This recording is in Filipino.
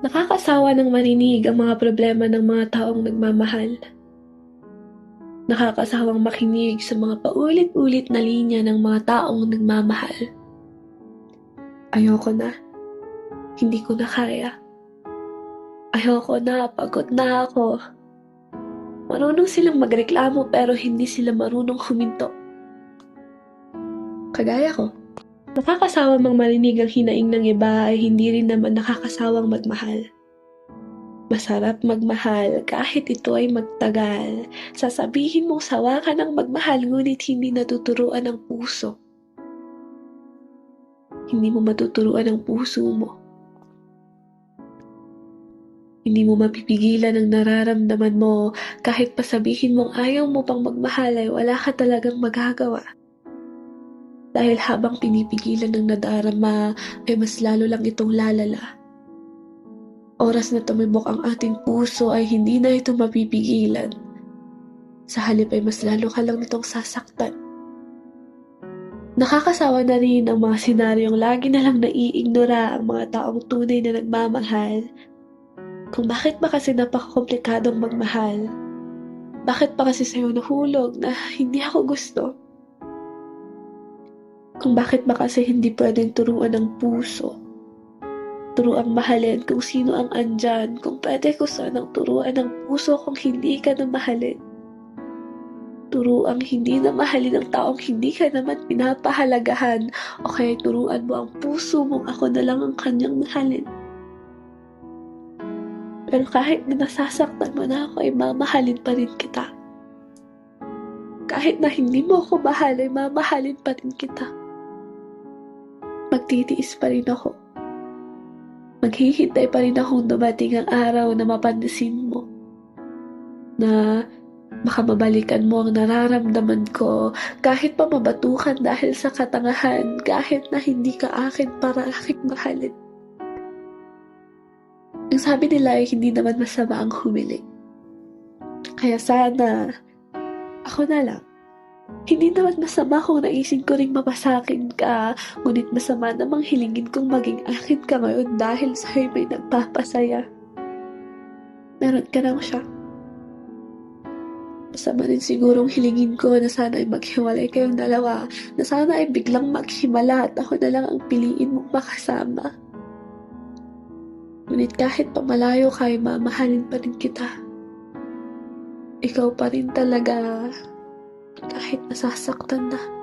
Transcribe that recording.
Nakakasawa ng marinig ang mga problema ng mga taong nagmamahal. Nakakasawang makinig sa mga paulit-ulit na linya ng mga taong nagmamahal. Ayoko na. Hindi ko na kaya. Ayoko na, pagod na ako. Marunong silang magreklamo pero hindi sila marunong huminto. Kagaya ko. Nakakasawa mang marinig ang hinaing ng iba ay hindi rin naman nakakasawang magmahal. Masarap magmahal kahit ito ay magtagal. Sasabihin mong sawa ka ng magmahal ngunit hindi natuturuan ang puso. Hindi mo matuturuan ang puso mo. Hindi mo mapipigilan ang nararamdaman mo kahit pasabihin mong ayaw mo pang magmahal ay wala ka talagang magagawa. Dahil habang pinipigilan ng nadarama ay mas lalo lang itong lalala. Oras na tumibok ang ating puso ay hindi na ito mapipigilan. Sa halip ay mas lalo ka lang nitong sasaktan. Nakakasawa na rin ang mga senaryong lagi na lang naiignora ang mga taong tunay na nagmamahal kung bakit ba kasi napakakomplikadong magmahal? Bakit pa kasi sa'yo nahulog na hindi ako gusto? Kung bakit ba kasi hindi pwedeng turuan ng puso? Turuang mahalin kung sino ang andyan, kung pwede ko sanang turuan ng puso kung hindi ka na mahalin. Turuang hindi na mahalin ang taong hindi ka naman pinapahalagahan o kaya turuan mo ang puso mong ako na lang ang kanyang mahalin. Pero kahit na nasasaktan mo na ako, ay mamahalin pa rin kita. Kahit na hindi mo ako mahal, ay mamahalin pa rin kita. Magtitiis pa rin ako. Maghihintay pa rin akong dumating ang araw na mapansin mo. Na baka mabalikan mo ang nararamdaman ko kahit pa mabatukan dahil sa katangahan, kahit na hindi ka akin para aking mahalin. Ang sabi nila ay hindi naman masama ang humiling. Kaya sana, ako na lang. Hindi naman masama kung naisip ko ring mapasakin ka, ngunit masama namang hilingin kong maging akin ka ngayon dahil sa'yo may nagpapasaya. Meron ka lang siya. Masama rin sigurong hilingin ko na sana ay maghiwalay kayong dalawa, na sana ay biglang maghimala at ako na lang ang piliin mong makasama. Ngunit kahit pamalayo ka ay mamahalin pa rin kita. Ikaw pa rin talaga kahit nasasaktan na.